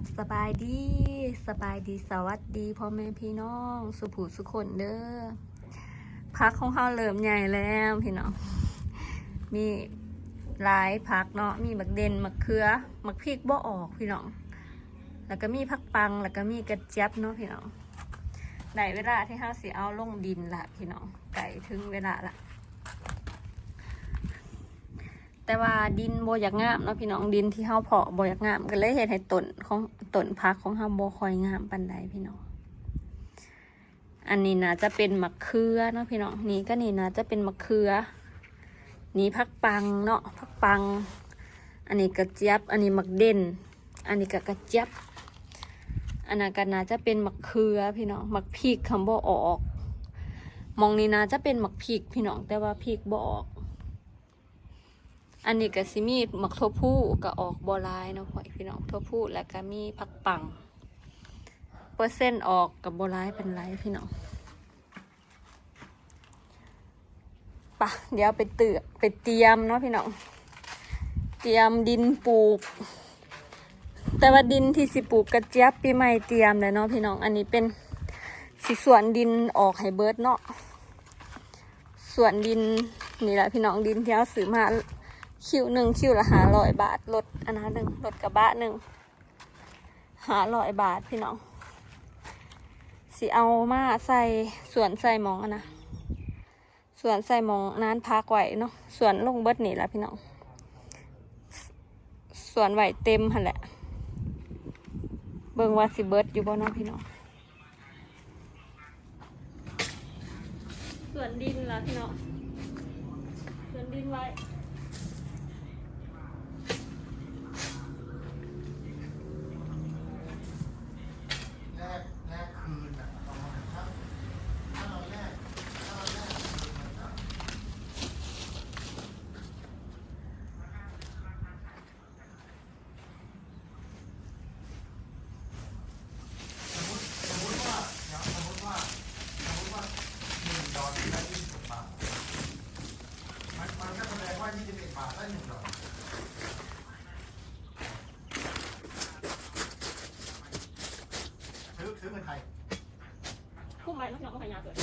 บสบายดีสบายดีสวัสดีพ่อแม่พี่น้อง สุผูสุคนเด้อพักของเขาเริ่มใหญ่แล้วพี่น้องมีหลายพักเนาะมีมักเด่นมักเขือมักพริกบ่ออกพี่น้อง แล้วก็มีผักปังแล้วก็มีกระเจี๊ยบเนาะพี่น้องได้เวลาที่เขาสิเอาลงดินละพี่น้องไก่ถึงเวลาละ แต่ว่าดินโบอยากงามเนาะพี่น้องดินที่เฮาเพาะโบอยากงามก็เลยเห็นให้ต้นของต้นพักของเฮาโบคอยงามปันใดพี่น้อง อันนี้นะจะเป็นมะเขือเนาะพี่น้องนี่ก็นี่นะจะเป็นมะเขือ นี่พักปังเนาะพักปัง อันนี้กระเจี๊ยบ อันนี้มักเด่น อันนี้ก็กระเจี๊ยบ อันนั้นก็น่าจะเป็นมักเขือพี่น้องมักพริกคำบ่ออก มองนี้นะจะเป็นมักพริกพี่น้องแต่ว่าพริกบ่ออก อันนี้ก็สิมีหมักทั่วผู้ก็ออกบอลายเนาะพ่อพี่น้องทั่วผู้แล้วก็มีผักปัง เปอร์เซ็นต์ออกกับบอลายเป็นไรพี่น้องปะเดี๋ยวไปเตือไปเตรียมเนาะพี่น้องเตรียมดินปลูก แต่ว่าดินที่สิปลูกกระเจี๊ยบปีใหม่เตรียมเลยเนาะพี่น้องอันนี้เป็นสิส่วนดินออกให้เบิร์ดเนาะส่วนดินนี่แหละพี่น้องดินที่เอาซื้อมา คิวหนึ่งคิวละหาร้อยบาทรถอันนั้นหนึ่งรถกระบะหนึ่งหาร้อยบาทพี่น้องสิเอามาใส่สวนใส่หมองอะนะสวนใส่หมองนั้นพักไว้เนาะสวนลงเบิดนี่แหละพี่น้องสวนไหวเต็มหันแหละ เบิ่งว่าสิเบิดอยู่บ่เนาะพี่น้องสวนดินละพี่น้องสวนดินไว้ แรกแรกคืนอะประมาณถ้าถ้าเราแรกถ้าเราแรกคืนมันจะสมมติสมมติว่าเดี๋ยวสมมติว่าสมมติว่าหนึ่ง ดอกได้ยี่สิบบาท มันมันก็แสดงว่ายี่สิบเอ็ดบาทได้หนึ่งดอกซื้อซื้อเงินไทย พุ่มไปแล้วพี่น้องก็พยายามเกิด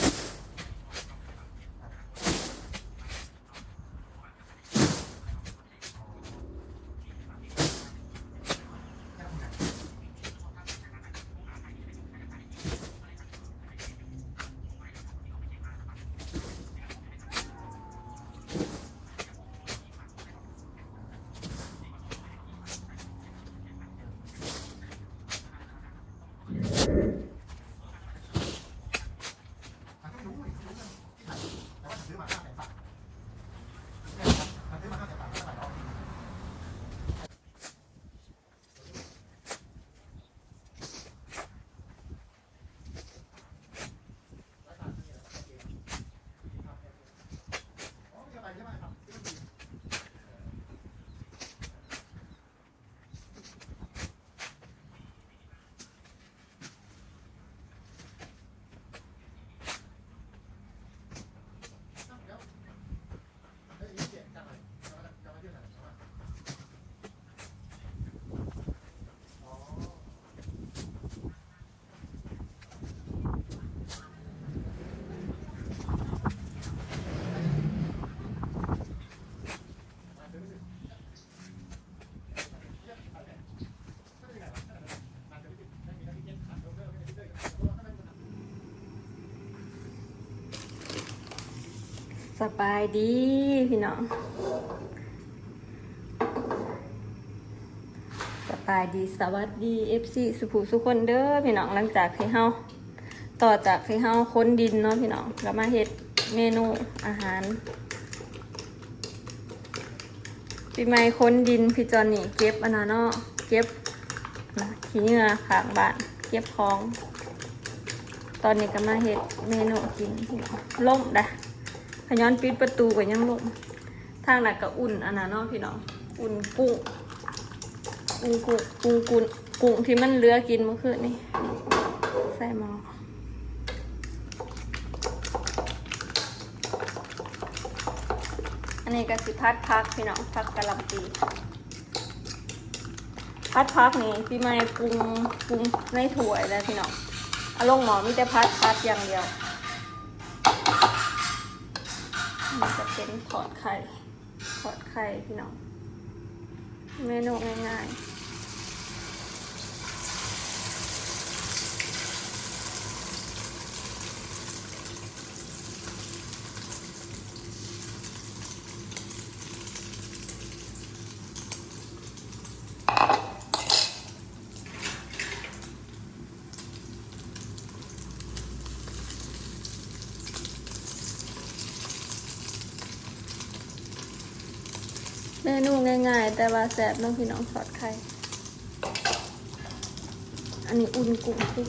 มันไม่รู้อีกรู้เรื่องที่ไหนแต่ว่าซื้อมาห้าแสนบาทมันซื้อมาห้าแสนบาทเท่าไหร่หรอ ส บายดีพี่น้องสบายดีสวัสดี FC สุภูสุคนเด้อพี่น้องหลังจากที่เฮาต่อจากที่เฮาค้นดินเนาะพี่น้องแล้วมาเฮ็ดเมนูอาหารปีใหม่ค้นดินพี่จอนนี่เก็บอันนั้นเนาะเก็บขี้เหงื่อขางบ้านเก็บของ ตอนนี้ก็มาเฮ็ดเมนูกินพี่น้องล่มได้ พย้อนปิดประตูก็ยังลงทางหนั้นก็อุ่นอันนั้นเนาะพี่น้องอุ่นกุ้งกุ้งกุ้งกุ้งกุ้งกุ้งที่มันเลือกินเมื่อคืนนี่ใส่หม้ออันนี้ก็สิพัดพักพี่น้องพักกะหล่ำปีพัดพักนี่พี่ไม่ปรุงปรุงในถ้วยแล้วพี่น้องเอาลงหมอมีแต่พัดพัดอย่างเดียว มันจะเป็นทอดไข่ถอดไข่พี่น้องเมนูง่ายๆ เมนูง่าย ๆ แต่ว่าแซ่บน้องพี่น้องทอดไข่ อันนี้อุ่นกุ้งพี่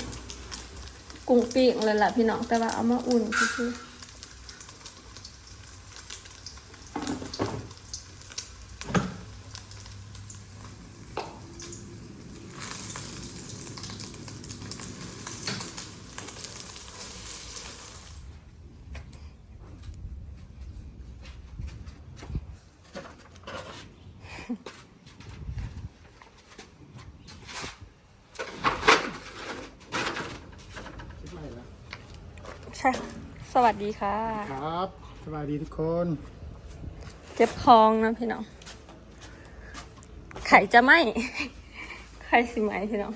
กุ้งปิ้งเลยล่ะพี่น้องแต่ว่าเอามาอุ่นคือ ใช่สวัสดีค่ะ ครับ สวัสดีทุกคนเจ็บคองนะพี่น้อง ไข่จะไหมไข่สิไหมพี่น้อง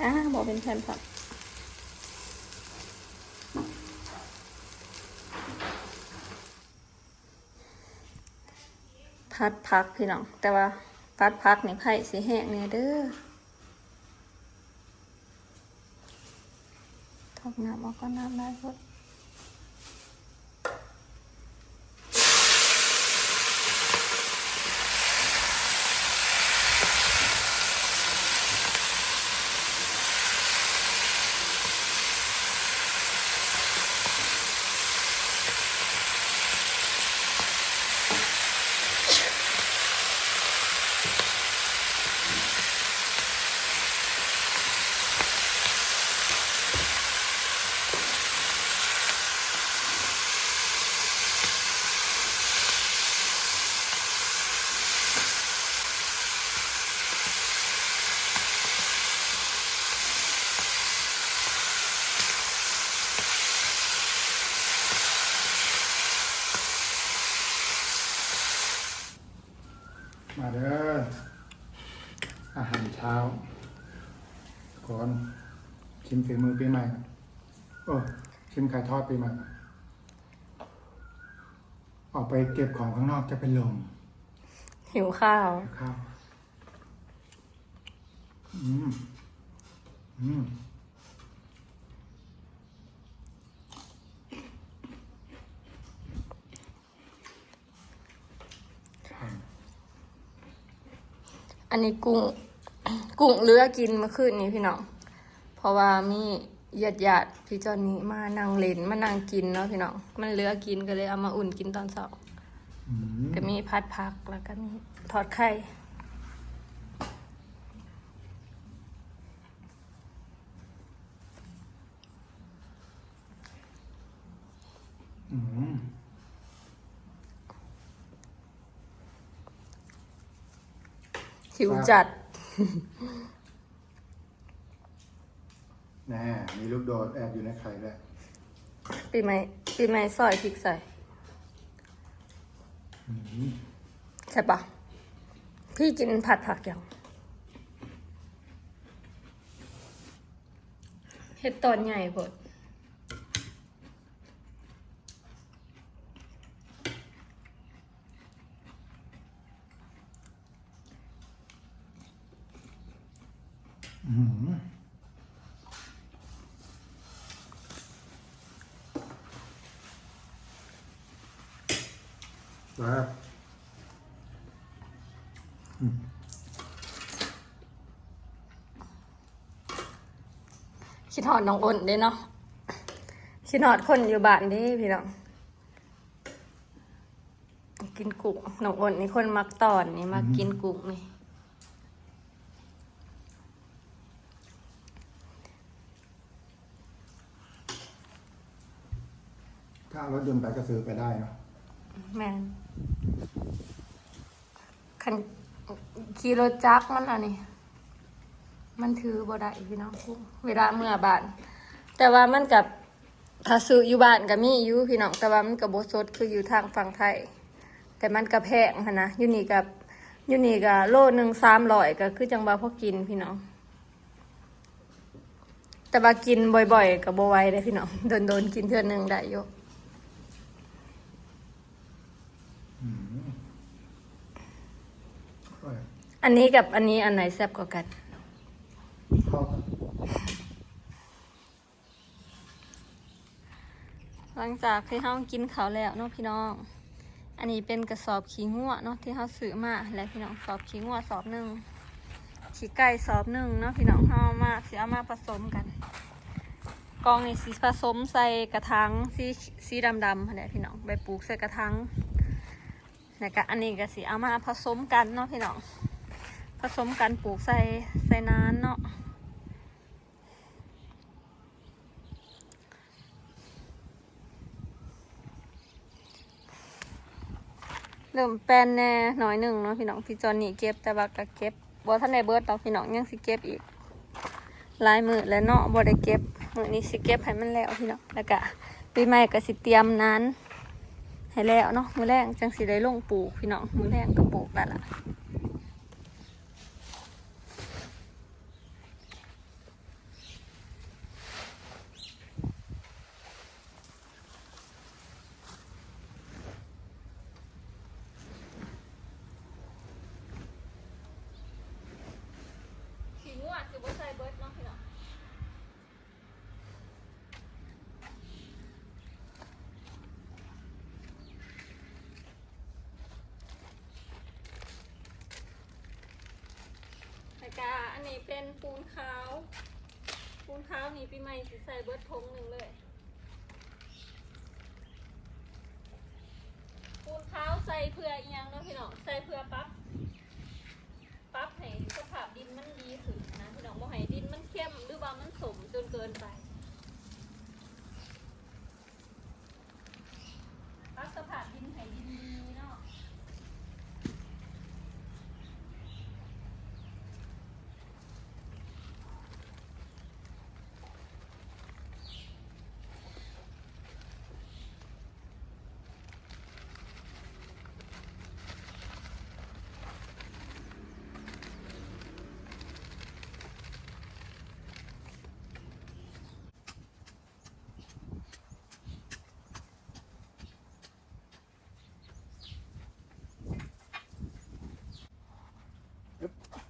อ่าบอกเป็นแผ่นผัก พัดพักพี่น้อง แต่ว่าพัดพักนี่ไผ่สีแห้งเนี่ยเด้อทอกน้ำเอาก็น้ำได้พุดมาเด้ออาหารเช้า ก่อนชิมฝีมือปีใหม่ก่อนโอ้ชิมไข่ทอดปีใหม่ก่อนออกไปเก็บของข้างนอกจะเป็นลมหิวข้าว ข้าวอืมอืมอันนี้กุ้ง กุ้งเลือกินเมื่อคืนนี้พี่น้อง เพราะว่ามีญาติญาติๆพี่จอนนี้มานั่งเล่นมานั่งกินเนาะพี่น้อง มันเหลือกินก็เลยเอามาอุ่นกินตอนเช้าอืมก็มีพัดผักแล้วก็มีทอดไข่อืมหิวจัด แน่มีลูกโดดแอบอยู่ในไข่ด้วยปีใหม่ปีใหม่ซอยพริกใส่อืมใช่ปะพี่กินผัดผักยังเห็ดตอนใหญ่พด อืมว้วคิดหอดน้องอ้นเด้เนาะคิดหอดคนอยู่บ้านเด้พี่น้องกินกุ้งน้องอ้นนี่คนมักตอนนี่มักกินกุ้งนี่ ถ้าเอา รถยนต์ไปก็ซื้อไปได้เนาะแมนคันขี่รถจักรมันอันนี้มันถือบ่ได้พี่น้องเวลาเมื่อบาน แต่ว่ามันกับถ้าซื้ออยู่บ้านก็มีอยู่พี่น้องแต่ว่ามันกับโบสดคืออยู่ทางฝั่งไทย แต่มันก็แพงหั้นนะอยู่นี่กับอยู่นี่กับโลหนึ่งสามร้อยก็คือจังบาพอกินพี่น้อง แต่ว่ากินบ่อยๆกับโบไว้เลยพี่น้องโดนๆกินเทื่อนึงได้ยู่โอ้ย อันนี้กับอันนี้อันไหนแซ่บกว่ากัน หลังจากที่เฮากินเขาวแล้วเนาะพี่น้อง อันนี้เป็นกระสอบขี้งัวเนาะที่เฮาซื้อมาแล้วพี่น้องสอบขี้งัวสอบหนึ่งขี้ไก่สอบหนึ่งเนาะพี่น้องเฮาเอามาสิเอามาผสมกัน กองนี่สิผสมใส่กระถางสีสีดำๆเนแหละพี่น้องไปปลูกใส่กระถางแล้วก็อันนี้ก็สิเอามาผสมกันเนาะพี่น้อง ผสมกันปลูกใส่ใส่นานเนาะเริ่มแปลนแน่หน่อยหนึ่งเนาะพี่น้องพี่จอนนี่เก็บแต่ว่าก็เก็บบ่ทันได้เบิดดอกพี่น้องยังสิเก็บอีกลายมือแล้วเนาะบ่ได้เก็บมือนี้สิเก็บให้มันแล้วพี่น้องแล้วก็ปีใหม่ก็สิเตรียมนั้นให้แล้วเนาะมือแรกจังสิได้ลงปลูกพี่น้องมือแรกก็ปลูกแล้ละขี้งัวสิบ่ใส่เบิดเนาะพี่น้อง กา อันนี้เป็นปูนขาว ปูนขาวนี่ปีใหม่สิใส่เบิร์ดทงหนึ่งเลย ปูนขาวใส่เพื่ออีหยังเนาะพี่น้อง ใส่เพื่อปั๊บ ปั๊บให้สภาพดินมันดีขึ้นนะพี่น้องบ่ให้ดินมันเข้มหรือว่ามันสมจนเกินไป Yep.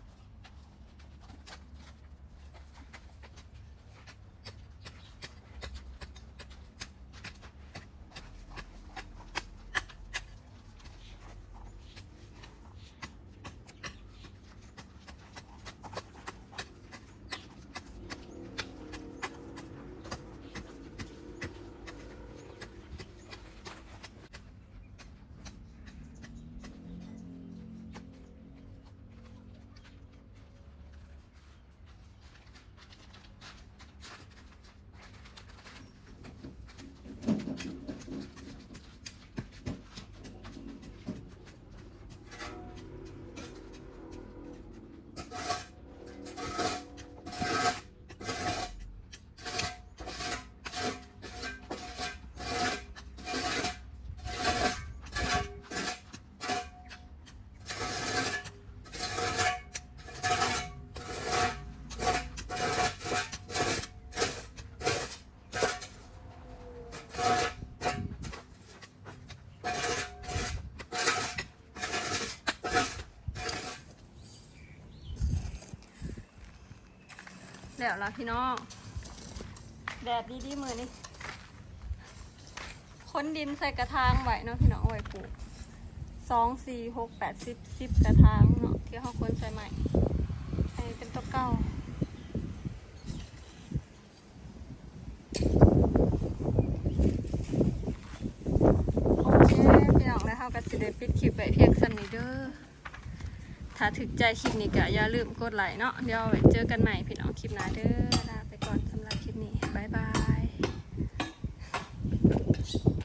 แล้วล่ะพี่น้อง แดดดีๆมือนี่ค้นดินใส่กระถางไว้เนาะพี่น้องเอาไว้ปลูกสองสี่หกแปดสิบสิบกระถางเนาะที่เขาค้นใส่ใหม่อันนี้เป็นตัวเก่าโอเคพี่น้องแล้วเขาก็จะได้ปิดคลิปไว้เพียงสันนี้เด้อ ถ้าถึกใจคลิปนี้ก็อย่าลืมกดไลค์เนาะเดี๋ยวไว้เจอกันใหม่พี่น้องคลิปหน้าเด้อ